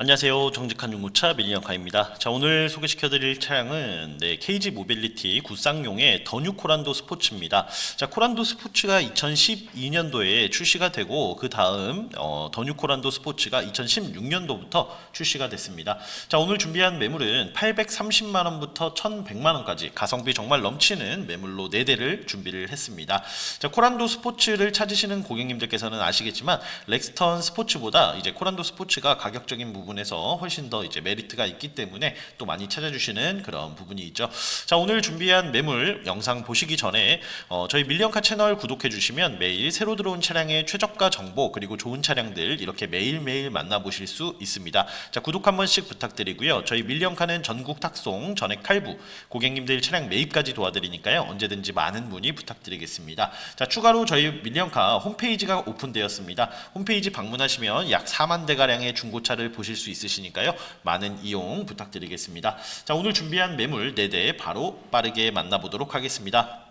안녕하세요. 정직한 중고차 미니언카입니다. 자, 오늘 소개시켜 드릴 차량은 네, KG 모빌리티 구쌍용의 더뉴 코란도 스포츠입니다. 자, 코란도 스포츠가 2012년도에 출시가 되고 그 다음 어, 더뉴 코란도 스포츠가 2016년도부터 출시가 됐습니다. 자, 오늘 준비한 매물은 830만 원부터 1,100만 원까지 가성비 정말 넘치는 매물로 4대를 준비를 했습니다. 자, 코란도 스포츠를 찾으시는 고객님들께서는 아시겠지만 렉스턴 스포츠보다 이제 코란도 스포츠가 가격적인 부분 에서 훨씬 더 이제 메리트가 있기 때문에 또 많이 찾아주시는 그런 부분이 있죠. 자, 오늘 준비한 매물 영상 보시기 전에 어, 저희 밀리언카 채널 구독해 주시면 매일 새로 들어온 차량의 최저가 정보 그리고 좋은 차량들 이렇게 매일매일 만나보실 수 있습니다. 자, 구독 한 번씩 부탁드리고요. 저희 밀리언카는 전국 탁송, 전액 칼부, 고객님들 차량 매입까지 도와드리니까요. 언제든지 많은 문의 부탁드리겠습니다. 자, 추가로 저희 밀리언카 홈페이지가 오픈되었습니다. 홈페이지 방문하시면 약 4만 대가량의 중고차를 보실 수 있으시니까요. 많은 이용 부탁드리겠습니다. 자, 오늘 준비한 매물 4대 바로 빠르게 만나보도록 하겠습니다.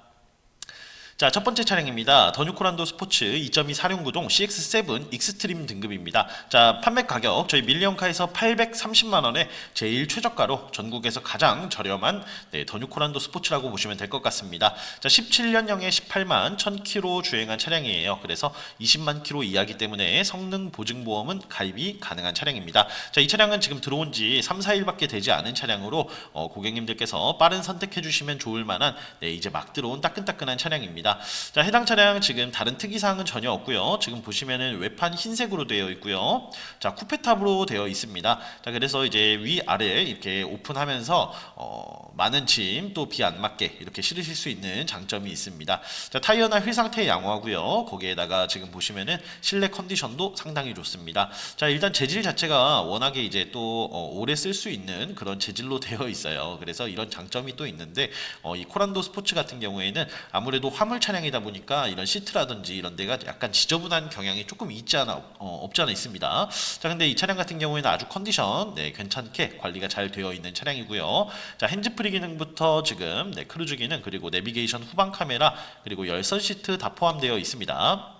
자, 첫 번째 차량입니다. 더뉴코란도 스포츠 2.2 사륜구동 CX7 익스트림 등급입니다. 자, 판매 가격 저희 밀리언카에서 830만 원에 제일 최저가로 전국에서 가장 저렴한 네, 더뉴코란도 스포츠라고 보시면 될 것 같습니다. 자, 17년형에 18만 1000km 주행한 차량이에요. 그래서 20만 km 이하기 때문에 성능 보증 보험은 가입이 가능한 차량입니다. 자, 이 차량은 지금 들어온 지 3, 4일밖에 되지 않은 차량으로 어, 고객님들께서 빠른 선택해 주시면 좋을 만한 네, 이제 막 들어온 따끈따끈한 차량입니다. 자, 해당 차량 지금 다른 특이 사항은 전혀 없고요. 지금 보시면은 외판 흰색으로 되어 있고요. 자, 쿠페탑으로 되어 있습니다. 자, 그래서 이제 위 아래 이렇게 오픈하면서 어, 많은 짐 또 비 안 맞게 이렇게 실으실 수 있는 장점이 있습니다. 자, 타이어나 휠 상태 양호하고요. 거기에다가 지금 보시면은 실내 컨디션도 상당히 좋습니다. 자, 일단 재질 자체가 워낙에 이제 또 어, 오래 쓸 수 있는 그런 재질로 되어 있어요. 그래서 이런 장점이 또 있는데 어, 이 코란도 스포츠 같은 경우에는 아무래도 화물 차량이다 보니까 이런 시트라든지 이런 데가 약간 지저분한 경향이 조금 있지 않아 어, 없지 않아 있습니다. 자, 근데 이 차량 같은 경우에는 아주 컨디션 네, 괜찮게 관리가 잘 되어 있는 차량이고요. 자, 핸즈프리 기능부터 지금 네, 크루즈 기능 그리고 내비게이션 후방 카메라 그리고 열선 시트 다 포함되어 있습니다.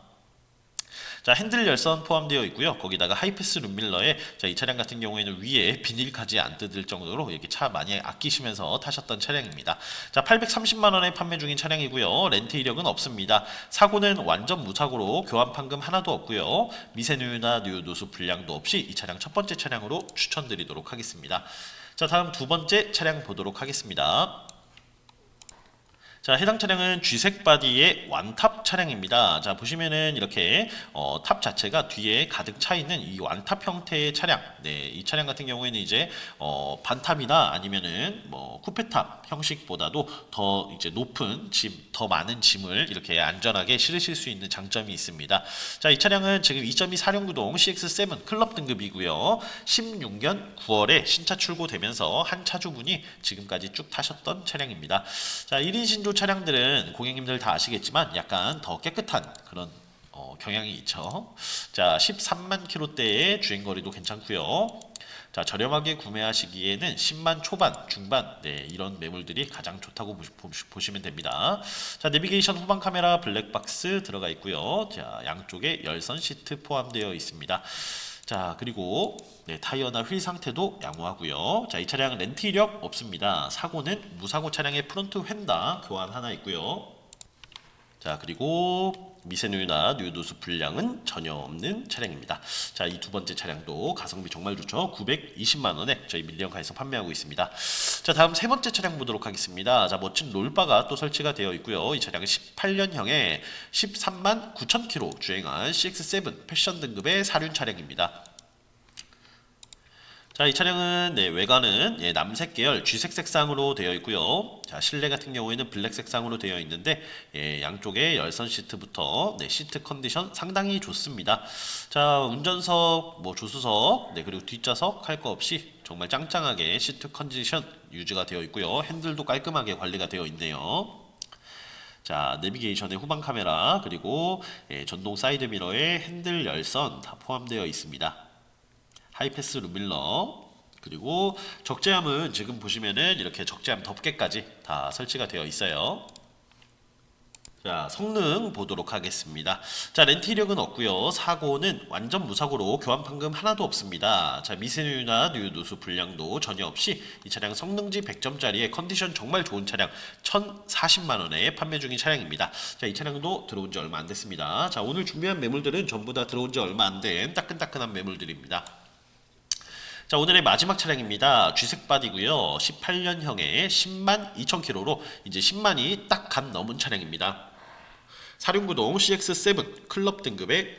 자 핸들 열선 포함되어 있고요. 거기다가 하이패스 룸밀러에 자, 이 차량 같은 경우에는 위에 비닐까지 안 뜯을 정도로 이렇게 차 많이 아끼시면서 타셨던 차량입니다. 자 830만 원에 판매 중인 차량이고요. 렌트 이력은 없습니다. 사고는 완전 무사고로 교환 판금 하나도 없고요. 미세누유나 누유도수 불량도 없이 이 차량 첫 번째 차량으로 추천드리도록 하겠습니다. 자 다음 두 번째 차량 보도록 하겠습니다. 자, 해당 차량은 쥐색 바디의 완탑 차량입니다. 자, 보시면은 이렇게 어, 탑 자체가 뒤에 가득 차 있는 이 완탑 형태의 차량. 네, 이 차량 같은 경우에는 이제 어, 반탑이나 아니면은 뭐 쿠페탑 형식보다도 더 이제 높은 짐, 더 많은 짐을 이렇게 안전하게 실으실 수 있는 장점이 있습니다. 자, 이 차량은 지금 2.2 사륜구동 CX7 클럽 등급이고요. 16년 9월에 신차 출고되면서 한 차주분이 지금까지 쭉 타셨던 차량입니다. 자, 1인 신조 차량들은 고객님들 다 아시겠지만 약간 더 깨끗한 그런 어, 경향이 있죠. 자, 13만 킬로대의 주행 거리도 괜찮고요. 자, 저렴하게 구매하시기에는 10만 초반, 중반, 네, 이런 매물들이 가장 좋다고 보시, 보시면 됩니다. 자, 내비게이션 후방 카메라 블랙박스 들어가 있고요. 자, 양쪽에 열선 시트 포함되어 있습니다. 자 그리고 네, 타이어나 휠 상태도 양호하고요. 자 이 차량 렌트 이력 없습니다. 사고는 무사고 차량의 프론트 휀다 교환 하나 있고요. 자 그리고 미세누유나 누유도수 불량은 전혀 없는 차량입니다. 자 이 두 번째 차량도 가성비 정말 좋죠. 920만 원에 저희 밀리언카에서 판매하고 있습니다. 자 다음 세 번째 차량 보도록 하겠습니다. 자 멋진 롤바가 또 설치가 되어 있고요. 이 차량은 18년형에 13만 9천 킬로 주행한 CX7 패션 등급의 사륜 차량입니다. 자, 이 차량은 네, 외관은 예, 남색 계열 쥐색 색상으로 되어 있고요. 자, 실내 같은 경우에는 블랙 색상으로 되어 있는데 예, 양쪽에 열선 시트부터 네, 시트 컨디션 상당히 좋습니다. 자, 운전석, 뭐 조수석, 네, 그리고 뒷좌석 할 거 없이 정말 짱짱하게 시트 컨디션 유지가 되어 있고요. 핸들도 깔끔하게 관리가 되어 있네요. 자, 내비게이션의 후방 카메라 그리고 예, 전동 사이드 미러에 핸들 열선 다 포함되어 있습니다. 하이패스 루밀러 그리고 적재함은 지금 보시면은 이렇게 적재함 덮개까지 다 설치가 되어 있어요. 자, 성능 보도록 하겠습니다. 자, 렌트 이력은 없고요. 사고는 완전 무사고로 교환 판금 하나도 없습니다. 자, 미세누유나 누유 누수 불량도 전혀 없이 이 차량 성능지 100점짜리의 컨디션 정말 좋은 차량 1,040만 원에 판매 중인 차량입니다. 자, 이 차량도 들어온 지 얼마 안 됐습니다. 자, 오늘 준비한 매물들은 전부 다 들어온 지 얼마 안 된 따끈따끈한 매물들입니다. 자 오늘의 마지막 차량입니다. 쥐색 바디고요. 18년형의 10만 2천 킬로로 이제 10만이 딱 간 넘은 차량입니다. 사륜구동 CX7 클럽 등급의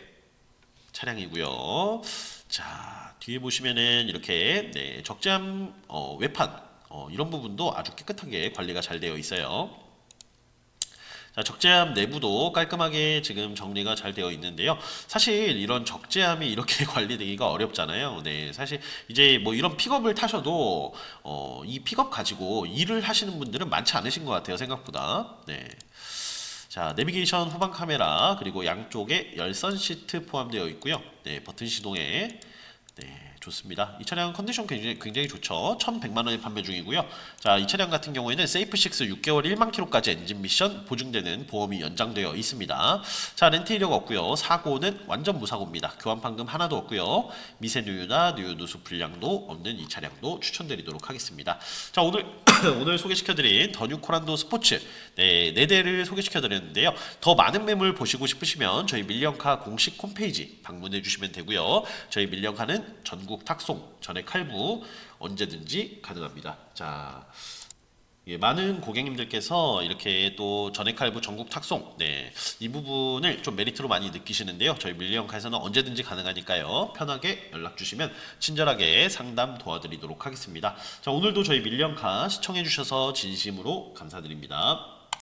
차량이고요. 자 뒤에 보시면은 이렇게 네, 적재함 어, 외판 어, 이런 부분도 아주 깨끗하게 관리가 잘 되어 있어요. 자, 적재함 내부도 깔끔하게 지금 정리가 잘 되어 있는데요. 사실 이런 적재함이 이렇게 관리되기가 어렵잖아요. 네, 사실 이제 뭐 이런 픽업을 타셔도 어, 이 픽업 가지고 일을 하시는 분들은 많지 않으신 것 같아요. 생각보다. 네. 자, 내비게이션 후방 카메라 그리고 양쪽에 열선 시트 포함되어 있고요. 네, 버튼 시동에 네, 좋습니다. 이 차량 컨디션 굉장히, 굉장히 좋죠. 1,100만 원에 판매 중이고요. 자, 이 차량 같은 경우에는 세이프6 6개월 1만 킬로까지 엔진 미션 보증되는 보험이 연장되어 있습니다. 자, 렌트 이력 없고요. 사고는 완전 무사고입니다. 교환 판금 하나도 없고요. 미세 누유나 누유 누수 불량도 없는 이 차량도 추천드리도록 하겠습니다. 자, 오늘 오늘 소개시켜드린 더뉴 코란도 스포츠 네, 네 대를 소개시켜드렸는데요. 더 많은 매물 보시고 싶으시면 저희 밀리언카 공식 홈페이지 방문해 주시면 되고요. 저희 밀리언카 는 전국 탁송, 전액 할부 언제든지 가능합니다. 자, 예, 많은 고객님들께서 이렇게 또 전액 할부 전국 탁송, 네, 이 부분을 좀 메리트로 많이 느끼시는데요. 저희 밀리언카에서는 언제든지 가능하니까요. 편하게 연락 주시면 친절하게 상담 도와드리도록 하겠습니다. 자, 오늘도 저희 밀리언카 시청해 주셔서 진심으로 감사드립니다.